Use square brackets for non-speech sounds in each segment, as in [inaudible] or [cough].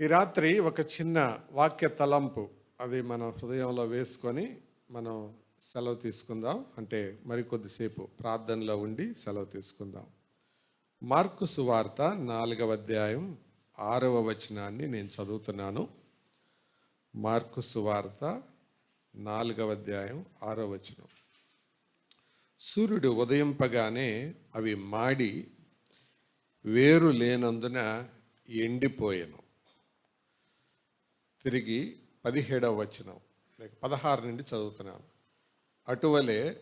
ఈ రాత్రి ఒక చిన్న వాక్య తలంపు అది మన హృదయంలో వేసుకొని మనం సెలవు తీసుకుందాం. అంటే మరికొద్దిసేపు ప్రార్థనలో ఉండి సెలవు తీసుకుందాం. మార్కు సువార్త నాలుగవ అధ్యాయం ఆరవ వచనాన్ని నేను చదువుతున్నాను. మార్కు సువార్త నాలుగవ అధ్యాయం ఆరవ వచనం. సూర్యుడు ఉదయింపగానే అవి మాడి వేరు లేనందున ఎండిపోయాను. తిరిగి పదిహేడవ వచనం లేక పదహారు నుండి చదువుతున్నాను. అటువలే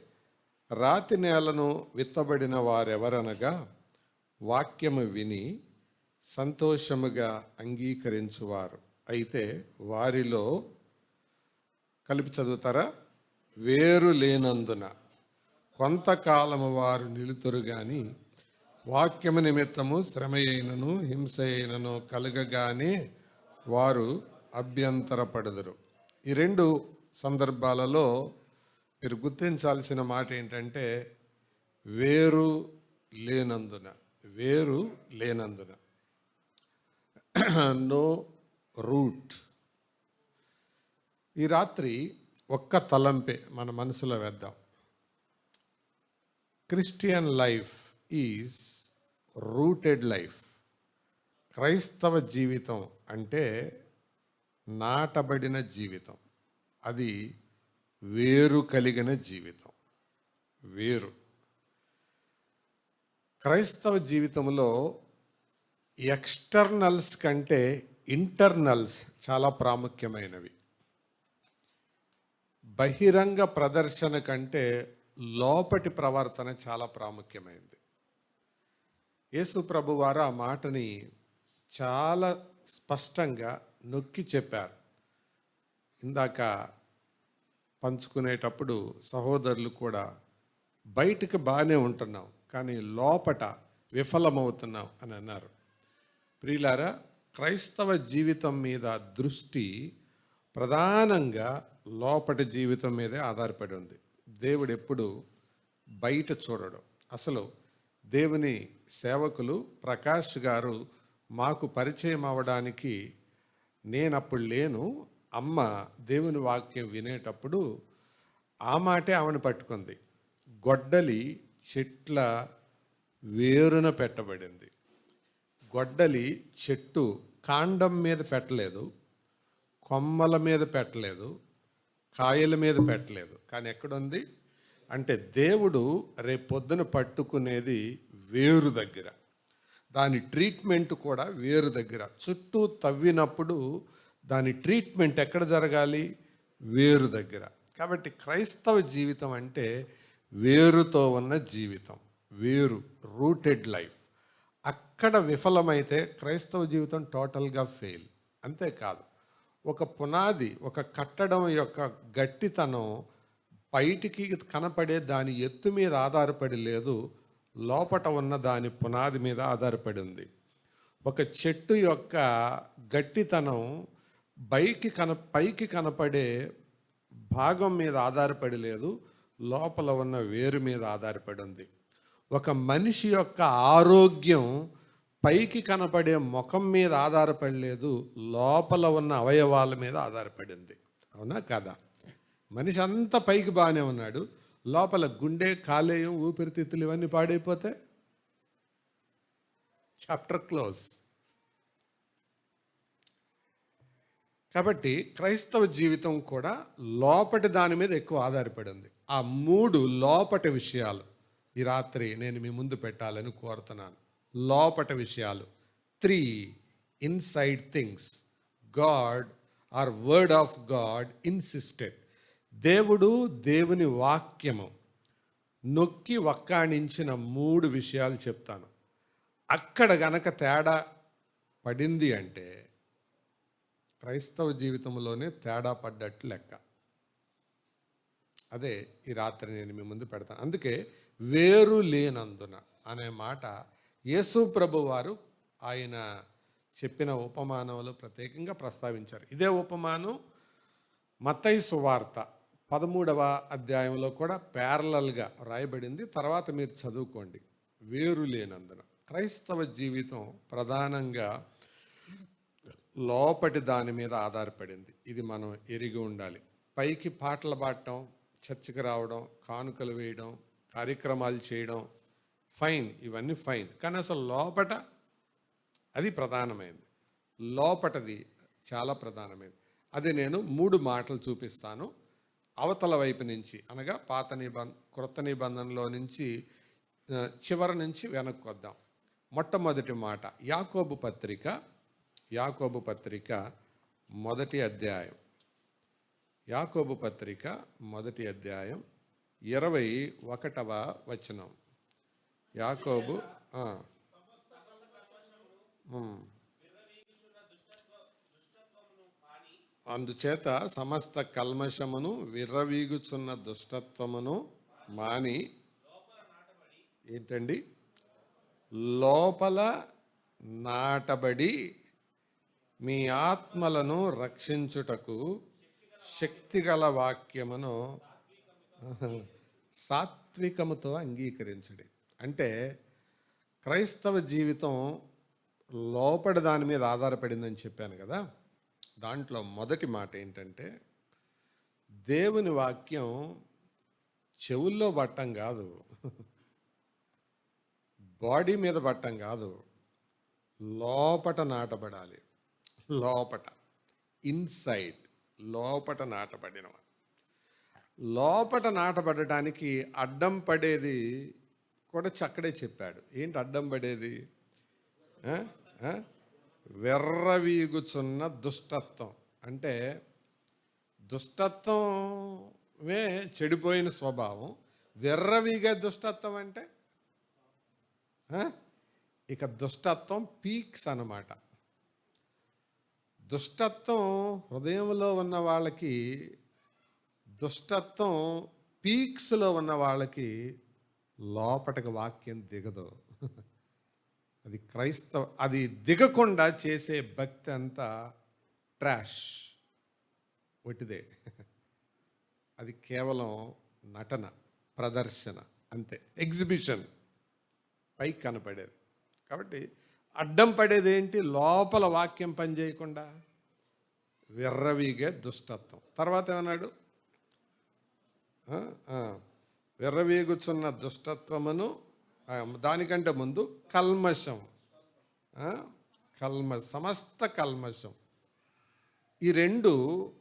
రాతి నేలను విత్తబడిన వారెవరనగా వాక్యము విని సంతోషముగా అంగీకరించువారు. అయితే వారిలో కలిపి చదువుతారా? వేరు లేనందున కొంతకాలము వారు నిలుతురు గాని వాక్యము నిమిత్తము శ్రమ అయినను హింస అయినను కలగగానే వారు అభ్యంతరపడదురు. ఈ రెండు సందర్భాలలో మీరు గుర్తించాల్సిన మాట ఏంటంటే వేరు లేనందున వేరు లేనందున. [clears throat] నో రూట్ ఈ రాత్రి ఒక్క తలంపే మన మనసులో వేద్దాం. Christian life is rooted life క్రైస్తవ జీవితం అంటే నాటబడిన జీవితం. అది వేరు కలిగిన జీవితం. వేరు. క్రైస్తవ జీవితంలో ఎక్స్టర్నల్స్ కంటే ఇంటర్నల్స్ చాలా ప్రాముఖ్యమైనవి. బహిరంగ ప్రదర్శన కంటే లోపటి ప్రవర్తన చాలా ప్రాముఖ్యమైంది. యేసు ప్రభు వారు ఆ మాటని చాలా స్పష్టంగా నొక్కి చెప్పారు. ఇందాక పంచుకునేటప్పుడు సహోదరులు కూడా బయటకు బాగానే ఉంటున్నాం కానీ లోపట విఫలమవుతున్నాం అని అన్నారు. ప్రియులారా క్రైస్తవ జీవితం మీద దృష్టి ప్రధానంగా లోపటి జీవితం మీదే ఆధారపడి ఉంది. దేవుడు ఎప్పుడు బయట చూడడం. అసలు దేవుని సేవకులు ప్రకాష్ గారు మాకు పరిచయం అవ్వడానికి నేను అప్పుడు లేను. అమ్మ దేవుని వాక్యం వినేటప్పుడు ఆ మాటే ఆమెను పట్టుకుంది. గొడ్డలి చెట్ల వేరున పెట్టబడింది. గొడ్డలి చెట్టు కాండం మీద పెట్టలేదు. కొమ్మల మీద పెట్టలేదు. కాయల మీద పెట్టలేదు. కానీ ఎక్కడుంది? అంటే దేవుడు రేపొద్దున పట్టుకునేది వేరు దగ్గర. దాని ట్రీట్మెంట్ కూడా వేరు దగ్గర. చుట్టూ తవ్వినప్పుడు దాని ట్రీట్మెంట్ ఎక్కడ జరగాలి? వేరు దగ్గర. కాబట్టి క్రైస్తవ జీవితం అంటే వేరుతో ఉన్న జీవితం. వేరు రూటెడ్ లైఫ్. అక్కడ విఫలమైతే క్రైస్తవ జీవితం టోటల్గా ఫెయిల్. అంతేకాదు ఒక పునాది ఒక కట్టడం యొక్క గట్టితనం బయటికి కనపడే దాని ఎత్తు మీద ఆధారపడి లేదు. లోపట ఉన్న దాని పునాది మీద ఆధారపడి ఉంది ఒక చెట్టు యొక్క గట్టితనం పైకి కన పైకి కనపడే భాగం మీద ఆధారపడి లేదు లోపల ఉన్న వేరు మీద ఆధారపడి ఉంది ఒక మనిషి యొక్క ఆరోగ్యం పైకి కనపడే ముఖం మీద ఆధారపడి లేదు లోపల ఉన్న అవయవాల మీద ఆధారపడింది. అవునా కదా? మనిషి అంతా పైకి బాగానే ఉన్నాడు. లోపల గుండె కాలేయం ఊపిరితిత్తులు ఇవన్నీ పాడైపోతే చాప్టర్ క్లోజ్. కాబట్టి క్రైస్తవ జీవితం కూడా లోపటి దాని మీద ఎక్కువ ఆధారపడి ఉంది. ఆ మూడు లోపటి విషయాలు ఈ రాత్రి నేను మీ ముందు పెట్టాలని కోరుతున్నాను. లోపటి విషయాలు. Three inside things. God or word of God insisted. దేవుడు దేవుని వాక్యము నొక్కి వక్కాణించిన మూడు విషయాలు చెప్తాను. అక్కడ గనక తేడా పడింది అంటే క్రైస్తవ జీవితంలోనే తేడా పడ్డట్టు లెక్క. అదే ఈ రాత్రి నేను మీ ముందు పెడతాను. అందుకే వేరు లేనందున అనే మాట యేసు ప్రభు వారు ఆయన చెప్పిన ఉపమానంలో ప్రత్యేకంగా ప్రస్తావించారు. ఇదే ఉపమానం మత్తయి సువార్త పదమూడవ అధ్యాయంలో కూడా ప్యారలల్గా రాయబడింది తర్వాత మీరు చదువుకోండి. వేరు లేనందున. క్రైస్తవ జీవితం ప్రధానంగా లోపటి దాని మీద ఆధారపడింది. ఇది మనం ఎరిగి ఉండాలి. పైకి పాటలు పాడటం చర్చికి రావడం కానుకలు వేయడం కార్యక్రమాలు చేయడం ఫైన్. ఇవన్నీ ఫైన్. కానీ అసలు లోపట అది ప్రధానమైనది లోపటది చాలా ప్రధానమైనది అది నేను మూడు మాటలు చూపిస్తాను. అవతల వైపు నుంచి అనగా పాత నిబంధ క్రొత్త నిబంధనలో నుంచి చివరి నుంచి వెనక్కి వద్దాం. మొట్టమొదటి మాట యాకోబు పత్రిక యాకోబు పత్రిక మొదటి అధ్యాయం. యాకోబు పత్రిక మొదటి అధ్యాయం ఇరవై ఒకటవ వచనం. యాకోబు ఆ. ఉమ్. అందుచేత సమస్త కల్మషమును విర్రవీగుచున్న దుష్టత్వమును మాని ఏంటండి? లోపల నాటబడి మీ ఆత్మలను రక్షించుటకు శక్తిగల వాక్యమును సాత్వికముతో అంగీకరించడి. అంటే క్రైస్తవ జీవితం లోపడి దాని మీద ఆధారపడిందని చెప్పాను కదా. దాంట్లో మొదటి మాట ఏంటంటే దేవుని వాక్యం చెవుల్లో పట్టం కాదు. బాడీ మీద పట్టం కాదు. లోపట నాటబడాలి. లోపట. ఇన్సైడ్. లోపట నాటబడిన లోపట నాటబడటానికి అడ్డం పడేది కూడా చక్కడే చెప్పాడు. ఏంటి అడ్డం పడేది? వెర్రవీగుచున్న దుష్టత్వం. అంటే దుష్టత్వమే చెడిపోయిన స్వభావం. వెర్రవీగే దుష్టత్వం అంటే? ఇక దుష్టత్వం పీక్స్ అన్నమాట. దుష్టత్వం హృదయంలో ఉన్న వాళ్ళకి దుష్టత్వం పీక్స్లో ఉన్న వాళ్ళకి లోపటికి వాక్యం దిగదు. అది క్రైస్తవ అది దిగకుండా చేసే భక్తి అంతా ట్రాష్. ఒట్టిదే. అది కేవలం నటన ప్రదర్శన అంతే. ఎగ్జిబిషన్ పైకి కనపడేది. కాబట్టి అడ్డం పడేది ఏంటి? లోపల వాక్యం పనిచేయకుండా విర్రవీగే దుష్టత్వం. తర్వాత ఏమన్నాడు? విర్రవీగుచున్న దుష్టత్వమును దానికంటే ముందు కల్మషం. కల్మ సమస్త కల్మషం. ఈ రెండు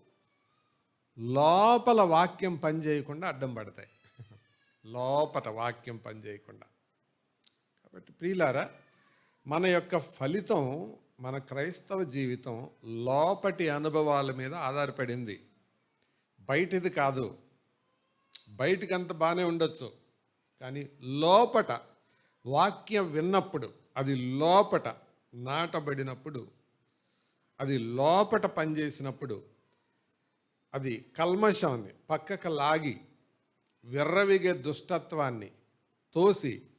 లోపల వాక్యం పనిచేయకుండా అడ్డం పడతాయి. లోపట వాక్యం పనిచేయకుండా కాబట్టి ప్రియులారా మన యొక్క ఫలితం మన క్రైస్తవ జీవితం లోపటి అనుభవాల మీద ఆధారపడింది. బయటిది కాదు. బయటికి అంత బాగానే ఉండొచ్చు. కానీ లోపట వాక్యం విన్నప్పుడు అది లోపట నాటబడినప్పుడు అది లోపట పనిచేసినప్పుడు అది కల్మషాన్ని పక్కకు లాగి విర్రవిగే దుష్టత్వాన్ని తోసి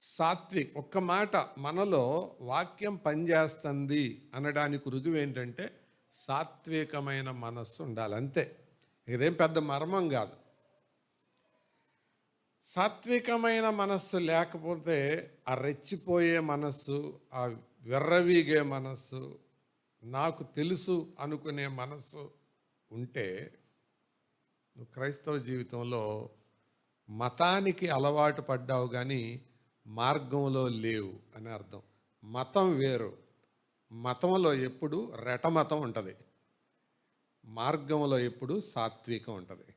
సాత్విక్ ఒక్క మాట మనలో వాక్యం పనిచేస్తుంది అనడానికి రుజువు ఏంటంటే సాత్వికమైన మనస్సు ఉండాలి అంతే ఇదేం పెద్ద మర్మం కాదు. సాత్వికమైన మనస్సు లేకపోతే ఆ రెచ్చిపోయే మనస్సు ఆ వెర్రవీగే మనస్సు నాకు తెలుసు అనుకునే మనస్సు ఉంటే క్రైస్తవ జీవితంలో మతానికి అలవాటు పడ్డావు కానీ మార్గంలో లేవు అని అర్థం. మతం వేరు. మతంలో ఎప్పుడు రెటమతం ఉంటుంది. మార్గంలో ఎప్పుడు సాత్వికం ఉంటుంది.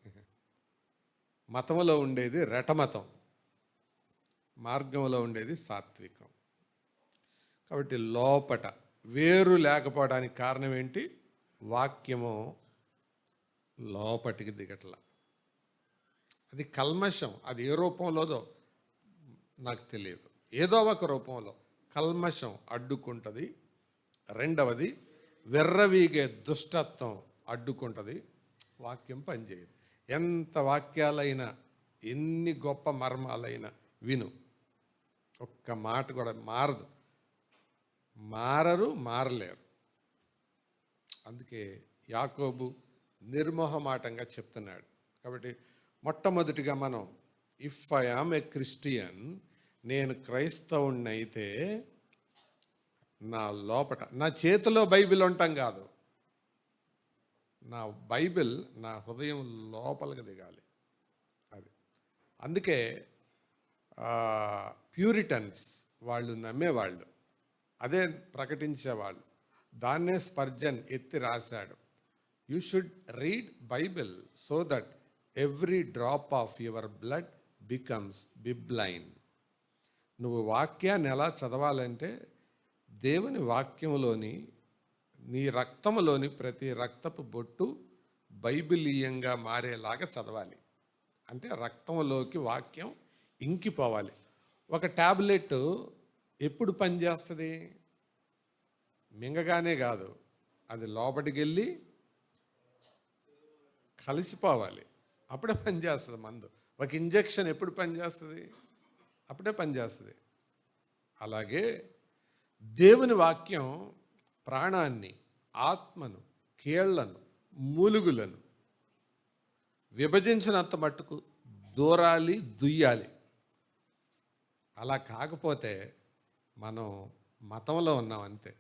మతంలో ఉండేది రటమతం మార్గంలో ఉండేది సాత్వికం. కాబట్టి లోపట వేరు లేకపోవడానికి కారణం ఏంటి? వాక్యము లోపటికి దిగట్ల. అది కల్మషం. అది ఏ రూపంలోదో నాకు తెలియదు. ఏదో ఒక రూపంలో కల్మషం అడ్డుకుంటుంది. రెండవది వెర్రవీగే దుష్టత్వం అడ్డుకుంటుంది. వాక్యం పనిచేయదు. ఎంత వాక్యాలైనా ఎన్ని గొప్ప మర్మాలైనా విను. ఒక్క మాట కూడా మారదు. మారరు మారలేరు. అందుకే యాకోబు నిర్మోహమాటంగా చెప్తున్నాడు. కాబట్టి మొట్టమొదటిగా మనం if I am a Christian నేను క్రైస్తవుణ్ణి అయితే నా లోపట నా చేతిలో బైబిల్ ఉండటం కాదు. నా బైబిల్ నా హృదయం లోపలికి దిగాలి. అది. అందుకే ప్యూరిటన్స్ వాళ్ళు నమ్మేవాళ్ళు. అదే ప్రకటించేవాళ్ళు. దాన్నే స్పర్జన్ ఎత్తి రాశాడు. You should read Bible so that every drop of your blood becomes bibline నువ్వు వాక్యాన్ని ఎలా చదవాలంటే దేవుని వాక్యంలోని నీ రక్తములోని ప్రతి రక్తపు బొట్టు బైబిలీయంగా మారేలాగా చదవాలి. అంటే రక్తంలోకి వాక్యం ఇంకిపోవాలి. ఒక ట్యాబ్లెట్ ఎప్పుడు పనిచేస్తుంది మింగగానే కాదు. అది లోపలికి వెళ్ళి కలిసిపోవాలి. అప్పుడే పనిచేస్తుంది మందు. ఒక ఇంజెక్షన్ ఎప్పుడు పనిచేస్తుంది అప్పుడే పనిచేస్తుంది అలాగే దేవుని వాక్యం ప్రాణాన్ని ఆత్మను కీళ్ళను మూలుగులను విభజించినంత మట్టుకు దూరాలి దుయ్యాలి. అలా కాకపోతే మనం మతంలో ఉన్నాం అంతే.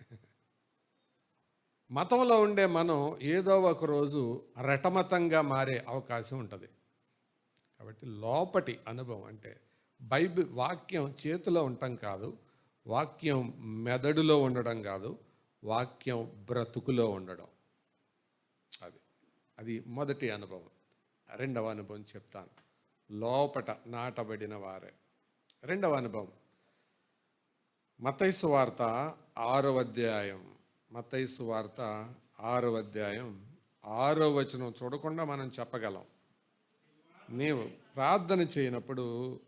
మతంలో ఉండే మనం ఏదో ఒక రోజు రటమతంగా మారే అవకాశం ఉంటుంది. కాబట్టి లోపటి అనుభవం అంటే బైబిల్ వాక్యం చేతిలో ఉండటం కాదు వాక్యం మెదడులో ఉండడం కాదు వాక్యం బ్రతుకులో ఉండడం. అది అది మొదటి అనుభవం. రెండవ అనుభవం చెప్తాను. లోపట నాటబడిన వారే. రెండవ అనుభవం. మతైసు వార్త ఆరో అధ్యాయం. మతైసు వార్త ఆరో అధ్యాయం. ఆరో వచనం చూడకుండా మనం చెప్పగలం. నీవు ప్రార్థన చేయనప్పుడు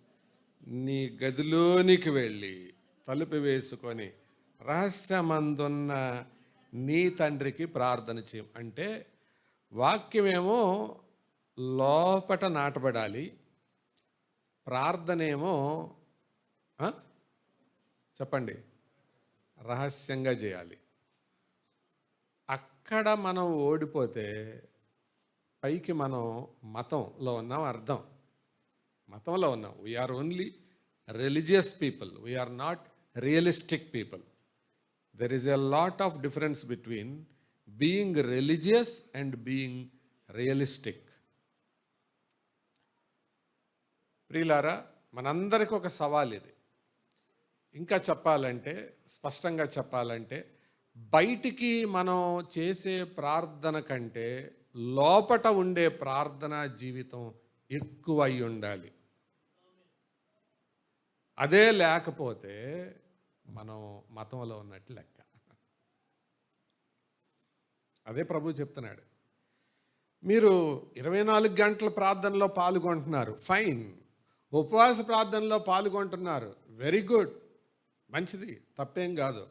నీ గదిలోనికి వెళ్ళి తలుపు వేసుకొని రహస్యమందున్న నీ తండ్రికి ప్రార్థన చేయం. అంటే వాక్యమేమో లోపట నాటబడాలి ప్రార్థనేమో చెప్పండి. రహస్యంగా చేయాలి. అక్కడ మనం ఓడిపోతే పైకి మనం మతంలో ఉన్నాం అర్థం. మతంలో ఉన్నాం. We are only religious people we are not realistic people there is a lot of difference between being religious and being realistic ప్రియులారా మనందరికీ ఒక సవాల్ ఇది. ఇంకా చెప్పాలంటే స్పష్టంగా చెప్పాలంటే బయటికి మనం చేసే ప్రార్థన కంటే లోపట ఉండే ప్రార్థన జీవితం ఎక్కువ అయి ఉండాలి. అదే లేకపోతే మనం మతంలో ఉన్నట్టు లెక్క. అదే ప్రభు చెప్తున్నాడు. మీరు ఇరవై నాలుగు గంటల ప్రార్థనలో పాల్గొంటున్నారు. ఫైన్ ఉపవాస ప్రార్థనలో పాల్గొంటున్నారు. వెరీ గుడ్ మంచిది. తప్పేం కాదు.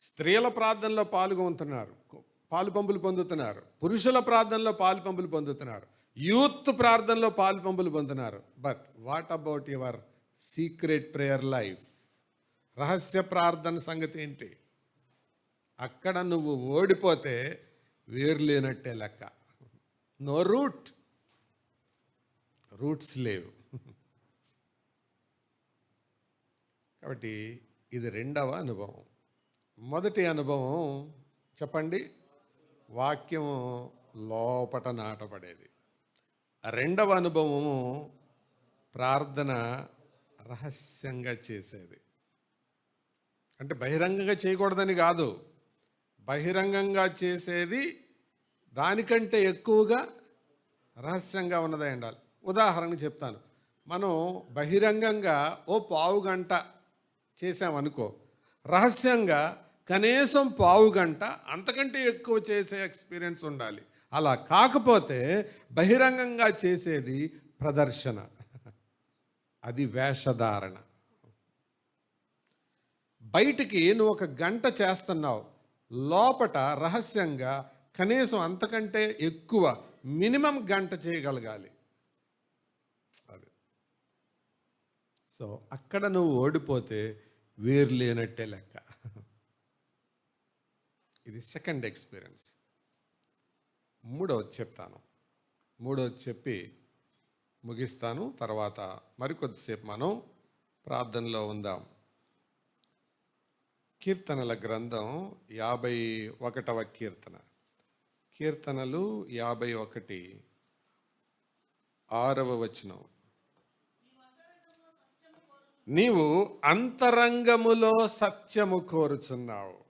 స్త్రీల ప్రార్థనలో పాల్గొంటున్నారు. పాలు పంపులు పొందుతున్నారు. పురుషుల ప్రార్థనలో పాలు పంపులు పొందుతున్నారు. యూత్ ప్రార్థనలో పాలు పంపులు పొందుతున్నారు. But what about your secret prayer life రహస్య ప్రార్థన సంగతి ఏంటి? అక్కడ నువ్వు ఓడిపోతే వేరు లేనట్టే లెక్క. No route. రూట్స్ లేవు. కాబట్టి ఇది రెండవ అనుభవం. మొదటి అనుభవం చెప్పండి? వాక్యము లోపట నాటపడేది రెండవ అనుభవము ప్రార్థన రహస్యంగా చేసేది. అంటే బహిరంగంగా చేయకూడదని కాదు. బహిరంగంగా చేసేది దానికంటే ఎక్కువగా రహస్యంగా ఉన్నదై ఉండాలి. ఉదాహరణకు చెప్తాను. మనం బహిరంగంగా ఓ పావు గంట చేసామనుకో రహస్యంగా కనీసం పావు గంట అంతకంటే ఎక్కువ చేసే ఎక్స్పీరియన్స్ ఉండాలి. అలా కాకపోతే బహిరంగంగా చేసేది ప్రదర్శన. అది వేషధారణ. బయటికి నువ్వు ఒక గంట చేస్తున్నావు లోపట రహస్యంగా కనీసం అంతకంటే ఎక్కువ మినిమం గంట చేయగలగాలి. అది. సో అక్కడ నువ్వు ఓడిపోతే వేరు లేనట్టే లెక్క. ఇది సెకండ్ ఎక్స్పీరియన్స్. మూడవది చెప్తాను. మూడవది చెప్పి ముగిస్తాను. తర్వాత మరికొద్దిసేపు మనం ప్రార్థనలో ఉందాం. కీర్తనల గ్రంథం యాభై ఒకటవ కీర్తన. కీర్తనలు యాభై ఒకటి ఆరవ వచనం. నీవు అంతరంగములో సత్యము కోరుచున్నావు.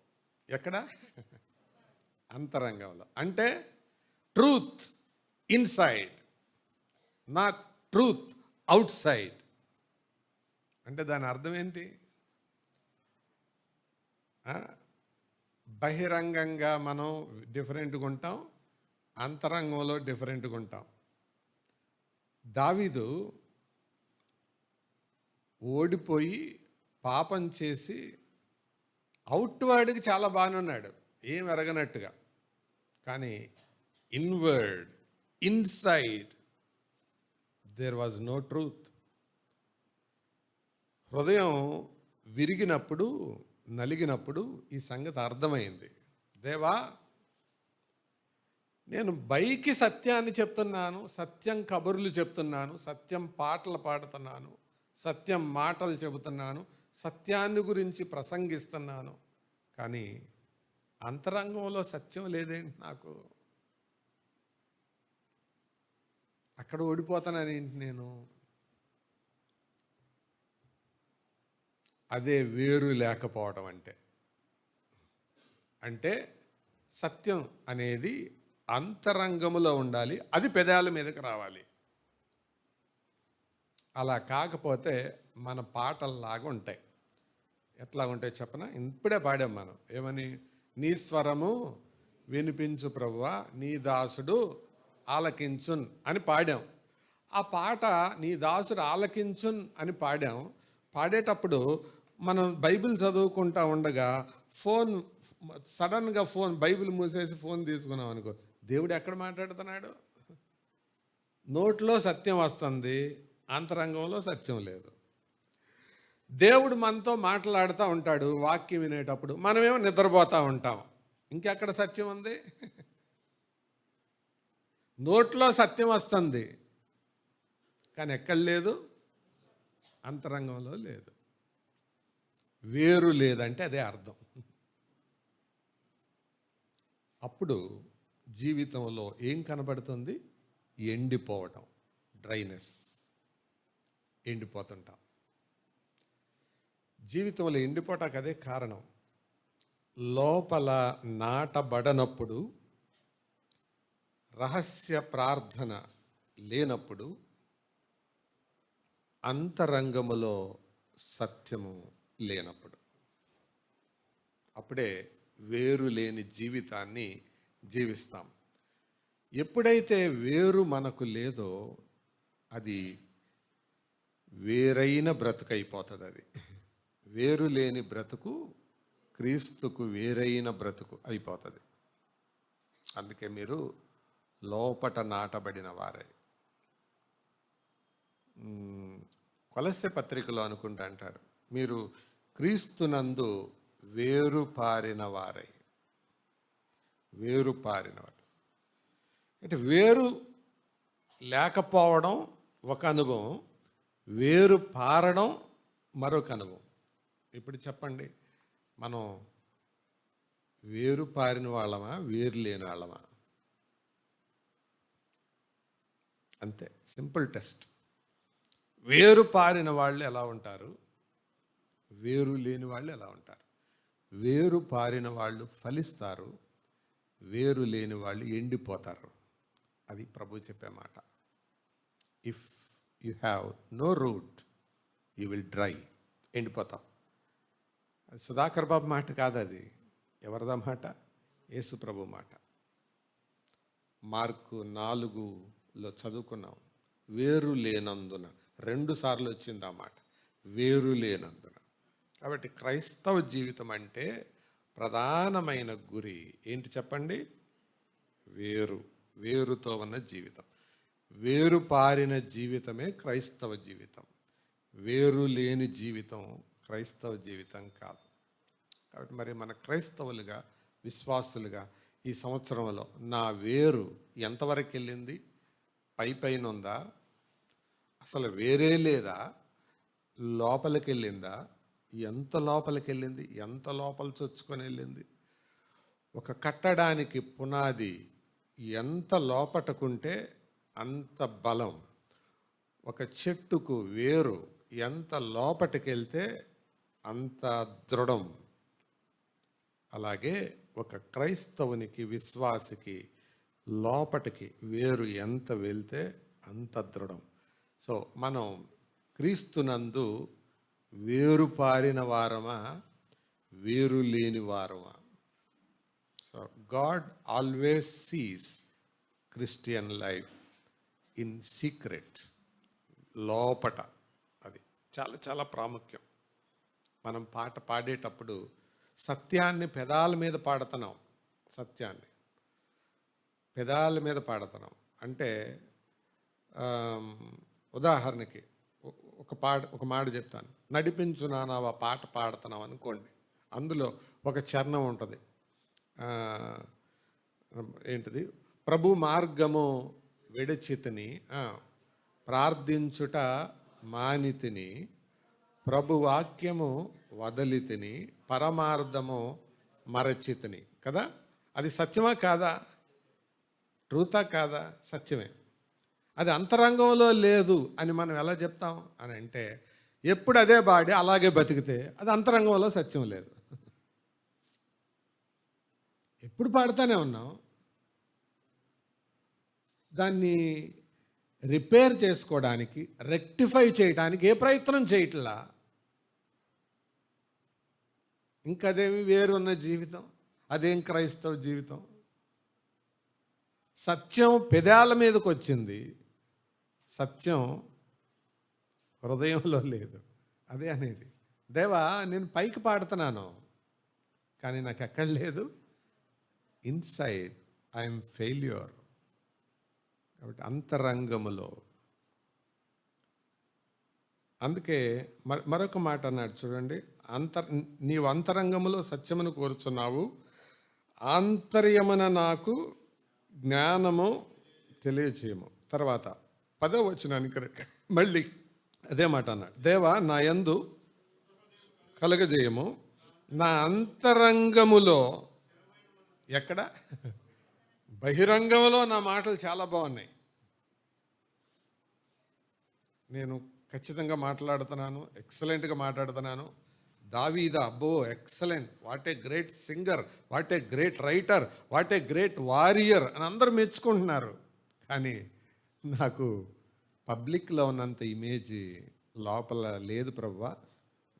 ఎక్కడ? అంతరంగంలో. అంటే truth inside. Not truth outside. అంటే దాని అర్థం ఏంటి? బహిరంగంగా మనం డిఫరెంట్గా ఉంటాం అంతరంగంలో డిఫరెంట్గా ఉంటాం. దావీదు ఓడిపోయి పాపం చేసి అవుట్వర్డ్కి చాలా బాగానే ఉన్నాడు ఏం ఎరగనట్టుగా. కానీ inward inside there was no truth. హృదయం విరిగినప్పుడు నలిగినప్పుడు ఈ సంగతి అర్థమైంది. దేవా నేను బైకి సత్యాన్ని చెప్తున్నాను సత్యం కబుర్లు చెప్తున్నాను సత్యం పాటలు పాడుతున్నాను సత్యం మాటలు చెబుతున్నాను సత్యాన్ని గురించి ప్రసంగిస్తున్నాను. కానీ అంతరంగంలో సత్యం లేదేంటి నాకు? అక్కడ ఓడిపోతానని ఏంటి నేను? అదే వేరు లేకపోవడం అంటే. అంటే సత్యం అనేది అంతరంగములో ఉండాలి అది పెదాల మీదకి రావాలి. అలా కాకపోతే మన పాటల్లాగా ఉంటాయి. ఎట్లా ఉంటాయి చెప్పన? ఇప్పుడే పాడాం మనం. ఏమని? నీ స్వరము వినిపించు ప్రభువా నీ దాసుడు ఆలకించున్ అని పాడాం. ఆ పాట నీ దాసుడు ఆలకించున్ అని పాడాం. పాడేటప్పుడు మనం బైబిల్ చదువుకుంటా ఉండగా ఫోన్ సడన్గా ఫోన్ బైబిల్ మూసేసి ఫోన్ తీసుకున్నాం అనుకో దేవుడు ఎక్కడ మాట్లాడుతున్నాడు? నోట్లో సత్యం వస్తుంది అంతరంగంలో సత్యం లేదు. దేవుడు మనతో మాట్లాడుతూ ఉంటాడు వాక్యం వినేటప్పుడు. మనమేమో నిద్రపోతూ ఉంటాం. ఇంకెక్కడ సత్యం ఉంది? నోట్లో సత్యం వస్తుంది కానీ ఎక్కడ లేదు? అంతరంగంలో లేదు. వేరు లేదంటే అదే అర్థం. అప్పుడు జీవితంలో ఏం కనబడుతుంది? ఎండిపోవటం డ్రైనెస్. ఎండిపోతుంటాం. జీవితంలో ఎండిపోవటానికి అదే కారణం. లోపల నాటబడనప్పుడు రహస్య ప్రార్థన లేనప్పుడు అంతరంగములో సత్యము లేనప్పుడు. అప్పుడే వేరు లేని జీవితాన్ని జీవిస్తాం. ఎప్పుడైతే వేరు మనకు లేదో అది వేరైన బ్రతుకైపోతుంది అది. వేరు లేని బ్రతుకు క్రీస్తుకు వేరైన బ్రతుకు అయిపోతుంది. అందుకే మీరు లోపట నాటబడిన వారే. కొలస్య పత్రికలో అనుకుంటా అంటారు. మీరు క్రీస్తునందు వేరుపారిన వారై. వేరు. అంటే వేరు లేకపోవడం ఒక అనుభవం వేరు పారడం మరొక అనుభవం. ఇప్పుడు చెప్పండి మనం వేరు పారిన వాళ్ళమా వేరు లేని వాళ్ళమా? అంతే సింపుల్ టెస్ట్. వేరు పారిన వాళ్ళు ఎలా ఉంటారు? వేరు లేని వాళ్ళు ఎలా ఉంటారు? వేరు పారిన వాళ్ళు ఫలిస్తారు వేరు లేని వాళ్ళు ఎండిపోతారు. అది ప్రభు చెప్పే మాట. If you have no root you will dry ఎండిపోతాం అది సుధాకర్ బాబు మాట కాదు అది. ఎవరిదా మాట? యేసు ప్రభు మాట. మార్కు నాలుగులో చదువుకున్నాం. వేరు లేనందున రెండు సార్లు వచ్చింది ఆ మాట. వేరు లేనందున. కాబట్టి క్రైస్తవ జీవితం అంటే ప్రధానమైన గురి. ఏంటి చెప్పండి? వేరు వేరుతో ఉన్న జీవితం. వేరు పారిన జీవితమే క్రైస్తవ జీవితం. వేరు లేని జీవితం క్రైస్తవ జీవితం కాదు. కాబట్టి మరి మన క్రైస్తవులుగా విశ్వాసులుగా ఈ సంవత్సరంలో నా వేరు ఎంతవరకు వెళ్ళింది? పై పైన ఉందా? అసలు వేరే లేదా? లోపలికి వెళ్ళిందా? ఎంత లోపలికి వెళ్ళింది ఎంత లోపల చొచ్చుకొని వెళ్ళింది ఒక కట్టడానికి పునాది ఎంత లోపటకుంటే అంత బలం. ఒక చెట్టుకు వేరు ఎంత లోపటికి వెళ్తే అంత దృఢం. అలాగే ఒక క్రైస్తవునికి విశ్వాసికి లోపటికి వేరు ఎంత వెళ్తే అంత దృఢం. సో మనం క్రీస్తునందు వేరు పారిన వారమా వేరు లేని వారమా? So God always sees Christian life in secret లోపట. అది చాలా చాలా ప్రాముఖ్యం. మనం పాట పాడేటప్పుడు సత్యాన్ని పెదాల మీద పాడుతున్నాం సత్యాన్ని. పెదాల మీద పాడుతున్నాం. అంటే ఉదాహరణకి ఒక పాట ఒక మాట చెప్తాను. నడిపించు నానావా పాట పాడుతున్నాం అనుకోండి. అందులో ఒక చరణం ఉంటుంది. ఏంటిది? ప్రభు మార్గము విడచితిని ప్రార్థించుట మానితిని ప్రభు వాక్యము వదలితిని పరమార్థము మరచితిని. కదా? అది సత్యమా కాదా? ట్రూతా కాదా? సత్యమే. అది అంతరంగంలో లేదు అని మనం ఎలా చెప్తాం అని అంటే ఎప్పుడు అదే బాడీ అలాగే బతికితే అది అంతరంగంలో సత్యం లేదు. ఎప్పుడు పాడుతూనే ఉన్నాం. దాన్ని రిపేర్ చేసుకోవడానికి రెక్టిఫై చేయడానికి ఏ ప్రయత్నం చేయట్లా? ఇంకదేమి వేరున్న జీవితం? అదేం క్రైస్తవ జీవితం? సత్యం పెదాల మీదకి వచ్చింది సత్యం హృదయంలో లేదు. అదే అనేది. దేవా నేను పైకి పాడుతున్నాను. కానీ నాకు ఎక్కడ లేదు ఇన్సైడ్ ఐఎమ్ ఫెయిల్యూర్ కాబట్టి అంతరంగములో. అందుకే మరొక మాట అన్నాడు చూడండి. అంతర్ నీవు అంతరంగములో సత్యమును కోరుచున్నావు. ఆంతర్యమున నాకు జ్ఞానము తెలియచేయము. తర్వాత పదో వచనానికి. మళ్ళీ అదే మాట అన్నాడు. దేవా నా యందు కలగజేయము. నా అంతరంగములో ఎక్కడ? బహిరంగంలో నా మాటలు చాలా బాగున్నాయి. నేను ఖచ్చితంగా మాట్లాడుతున్నాను ఎక్సలెంట్గా మాట్లాడుతున్నాను. దావీదా అబ్బో excellent. What a great singer what a great writer what a great warrior అని అందరూ మెచ్చుకుంటున్నారు. కానీ నాకు పబ్లిక్లో ఉన్నంత ఇమేజ్ లోపల లేదు ప్రవ్వా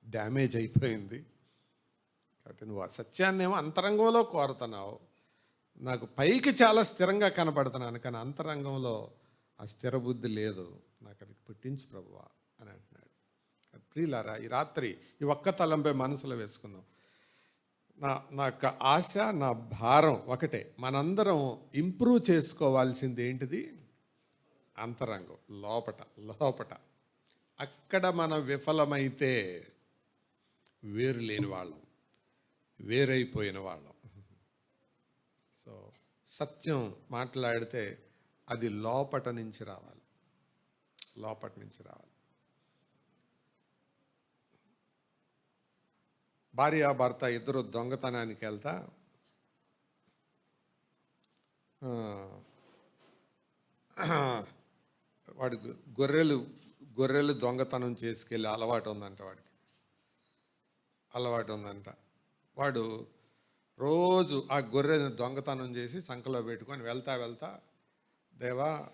డ్యామేజ్ అయిపోయింది. కాబట్టి నువ్వు సత్యాన్ని ఏమో అంతరంగంలో కోరుతున్నావు. నాకు పైకి చాలా స్థిరంగా కనపడుతున్నాను కానీ అంతరంగంలో ఆ స్థిర బుద్ధి లేదు. నాకు అది పుట్టించు ప్రభువా అని అంటున్నాడు. ప్రియులారా ఈ రాత్రి ఈ ఒక్క తలంపై మనసులో వేసుకుందాం. నా నా యొక్క ఆశ నా భారం ఒకటే. మనందరం ఇంప్రూవ్ చేసుకోవాల్సింది ఏంటిది? అంతరంగం లోపట లోపట. అక్కడ మనం విఫలమైతే వేరు లేని వాళ్ళం వేరైపోయిన వాళ్ళం. సో సత్యం మాట్లాడితే అది లోపట నుంచి రావాలి. లోపట నుంచి రావాలి. భార్య భర్త ఇద్దరు దొంగతనానికి వెళ్తా వాడు గొర్రెలు గొర్రెలు దొంగతనం చేసుకెళ్ళి అలవాటు ఉందంట వాడికి. అలవాటు ఉందంట. వాడు రోజు ఆ గొర్రెని దొంగతనం చేసి సంఖలో పెట్టుకొని వెళ్తా వెళ్తా దేవా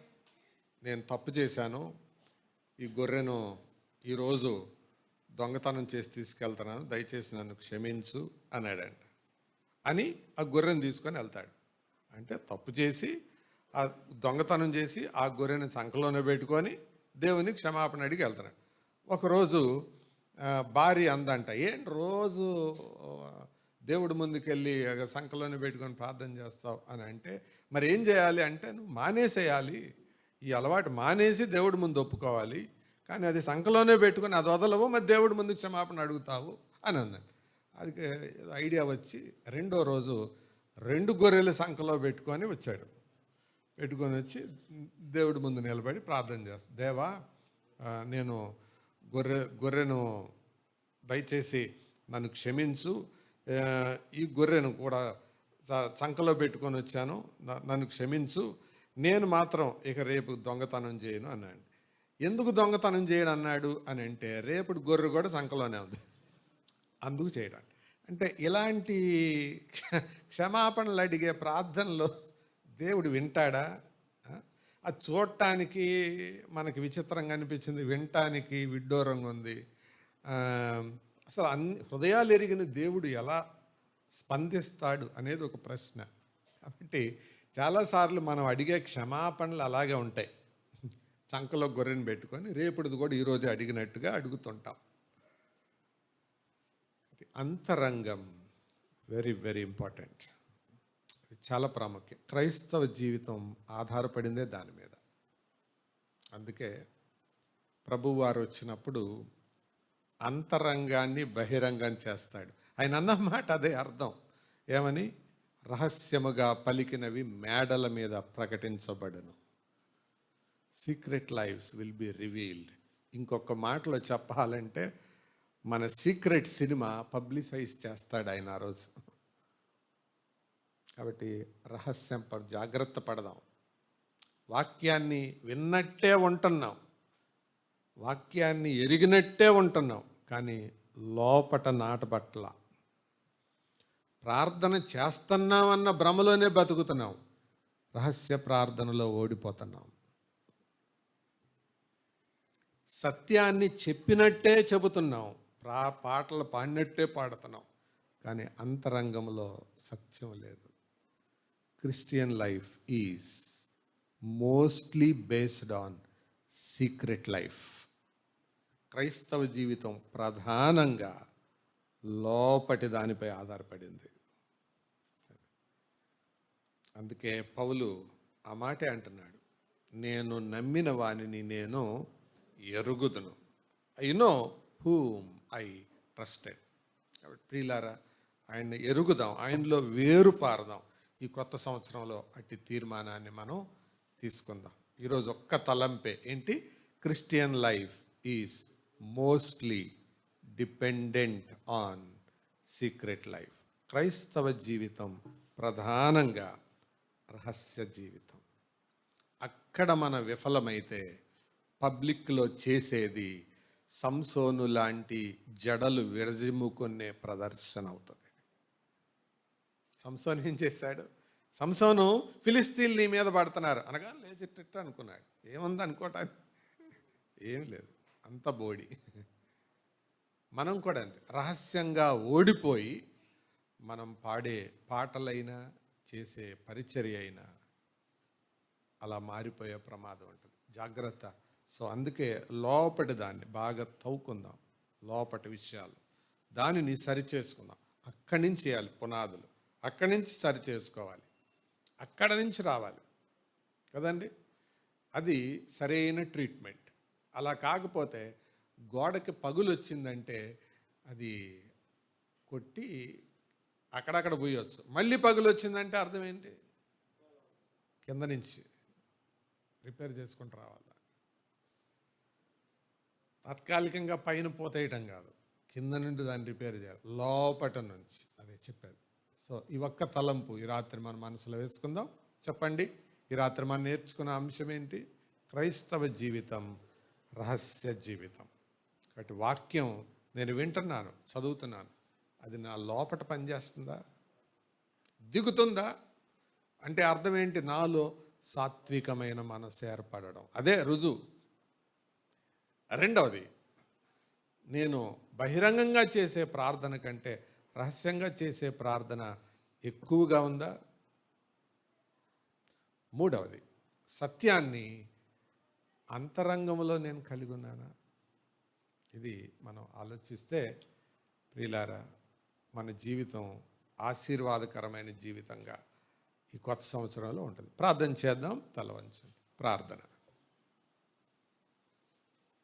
నేను తప్పు చేశాను. ఈ గొర్రెను ఈరోజు దొంగతనం చేసి తీసుకెళ్తున్నాను. దయచేసి నన్ను క్షమించు అన్నాడంట. అని ఆ గొర్రెను తీసుకొని వెళ్తాడు. అంటే తప్పు చేసి ఆ దొంగతనం చేసి ఆ గొర్రెని సంకలోనే పెట్టుకొని దేవుని క్షమాపణ అడిగి వెళ్తున్నాడు. ఒకరోజు భార్య అందంట ఏంటి రోజు దేవుడి ముందుకెళ్ళి ఆ సంకలోనే పెట్టుకొని ప్రార్థన చేస్తావు? అని అంటే మరి ఏం చేయాలి? అంటే నువ్వు మానేసేయాలి. ఈ అలవాటు మానేసి దేవుడి ముందు ఒప్పుకోవాలి. కానీ అది సంకలోనే పెట్టుకొని అది వదలవు మరి దేవుడి ముందు క్షమాపణ అడుగుతావు? అని అందండి అది ఐడియా వచ్చి రెండో రోజు రెండు గొర్రెలు సంకలో పెట్టుకొని వచ్చాడు. పెట్టుకొని వచ్చి దేవుడి ముందు నిలబడి ప్రార్థన చేస్తాను దేవా నేను గొర్రె గొర్రెను దయచేసి నన్ను క్షమించు. ఈ గొర్రెను కూడా చంకలో పెట్టుకొని వచ్చాను. నన్ను క్షమించు. నేను మాత్రం ఇక రేపు దొంగతనం చేయను అన్నాడు. ఎందుకు దొంగతనం చేయడు అన్నాడు అని అంటే రేపు గొర్రె కూడా సంకలోనే ఉంది. అందుకు చేయడం అంటే ఇలాంటి క్ష- క్షమాపణలు అడిగే ప్రార్థనలో దేవుడు వింటాడా? అది చూడటానికి మనకి విచిత్రంగా అనిపించింది వినటానికి విడ్డూరంగా ఉంది. అసలు అన్ని హృదయాలు ఎరిగిన దేవుడు ఎలా స్పందిస్తాడు అనేది ఒక ప్రశ్న. కాబట్టి చాలాసార్లు మనం అడిగే క్షమాపణలు అలాగే ఉంటాయి. చంకలో గొర్రెని పెట్టుకొని రేపటిది కూడా ఈరోజు అడిగినట్టుగా అడుగుతుంటాం. అంతరంగం వెరీ వెరీ ఇంపార్టెంట్ చాలా ప్రాముఖ్యం. క్రైస్తవ జీవితం ఆధారపడిందే దాని మీద. అందుకే ప్రభువారు వచ్చినప్పుడు అంతరంగాన్ని బహిరంగం చేస్తాడు. ఆయన అన్నమాట అదే అర్థం. ఏమని? రహస్యముగా పలికినవి మేడల మీద ప్రకటించబడును. Secret lifes will be revealed. ఇంకొక మాటలో చెప్పాలంటే మన సీక్రెట్ సినిమా పబ్లిసైజ్ చేస్తాడు ఆయన ఆ రోజు. కాబట్టి రహస్యం ప- జాగ్రత్త పడదాం. వాక్యాన్ని విన్నట్టే ఉంటున్నాం. వాక్యాన్ని ఎరిగినట్టే ఉంటున్నాం. కానీ లోపట నాటబట్ల ప్రార్థన చేస్తున్నామన్న భ్రమలోనే బతుకుతున్నాం. రహస్య ప్రార్థనలో ఓడిపోతున్నాం. సత్యాన్ని చెప్పినట్టే చెబుతున్నాం. ప్రా పాటలు పాడినట్టే పాడుతున్నాం. కానీ అంతరంగంలో సత్యం లేదు. Christian life is mostly based on secret life క్రైస్తవ జీవితం ప్రధానంగా లోపటి దానిపై ఆధారపడింది. అందుకే పౌలు ఆ మాటే అంటున్నాడు నేను నమ్మిన వానిని నేను ఎరుగుదును. I know whom I trusted కాబట్టి ప్రియులారా ఆయన్ని ఎరుగుదాం ఆయనలో వేరు పారదాం ఈ కొత్త సంవత్సరంలో అట్టి తీర్మానాన్ని మనం తీసుకుందాం. ఈరోజు ఒక్క తలంపే ఏంటి? Christian life is mostly dependent on secret life క్రైస్తవ జీవితం ప్రధానంగా రహస్య జీవితం. అక్కడ మన విఫలమైతే పబ్లిక్లో చేసేది సంసోను లాంటి జడలు విరజిమ్ముకునే ప్రదర్శన అవుతుంది. సంసోన్ ఏం చేశాడు? సంసోను ఫిలిస్తీన్ నీ మీద పడుతున్నారు. అనగా లేచేటట్టు అనుకున్నాడు. ఏముంది అనుకోవటానికి ఏం లేదు. అంత బోడి. మనం కూడా అంతే. రహస్యంగా ఓడిపోయి మనం పాడే పాటలైనా చేసే పరిచర్య అయినా అలా మారిపోయే ప్రమాదం ఉంటుంది. జాగ్రత్త. సో అందుకే లోపటి దాన్ని బాగా తవ్వుకుందాం. లోపటి విషయాలు. దానిని సరిచేసుకుందాం. అక్కడి నుంచి చేయాలి పునాదులు. అక్కడి నుంచి సరి చేసుకోవాలి. అక్కడ నుంచి రావాలి. కదండి? అది సరైన ట్రీట్మెంట్. అలా కాకపోతే గోడకి పగులు వచ్చిందంటే అది కొట్టి అక్కడక్కడ పోయొచ్చు. మళ్ళీ పగులు వచ్చిందంటే అర్థం ఏంటి? కింద నుంచి రిపేర్ చేసుకుంటూ రావాలి. తాత్కాలికంగా పైన పోతేయటం కాదు. కింద నుండి దాన్ని రిపేర్ చేయాలి. లోపట నుంచి. అదే చెప్పారు సో ఈ ఒక్క తలంపు ఈ రాత్రి మన మనసులో వేసుకుందాం. చెప్పండి ఈ రాత్రి మనం నేర్చుకున్న అంశం ఏంటి? క్రైస్తవ జీవితం రహస్య జీవితం. కాబట్టి వాక్యం నేను వింటున్నాను చదువుతున్నాను. అది నా లోపట పనిచేస్తుందా? దిగుతుందా? అంటే అర్థం ఏంటి? నాలో సాత్వికమైన మనసు ఏర్పడడం. అదే రుజువు. రెండవది నేను బహిరంగంగా చేసే ప్రార్థన కంటే రహస్యంగా చేసే ప్రార్థన ఎక్కువగా ఉందా? మూడవది సత్యాన్ని అంతరంగంలో నేను కలిగి ఉన్నానా? ఇది మనం ఆలోచిస్తే ప్రియులారా మన జీవితం ఆశీర్వాదకరమైన జీవితంగా ఈ కొత్త సంవత్సరంలో ఉంటుంది. ప్రార్థన చేద్దాం తల వంచండి ప్రార్థన.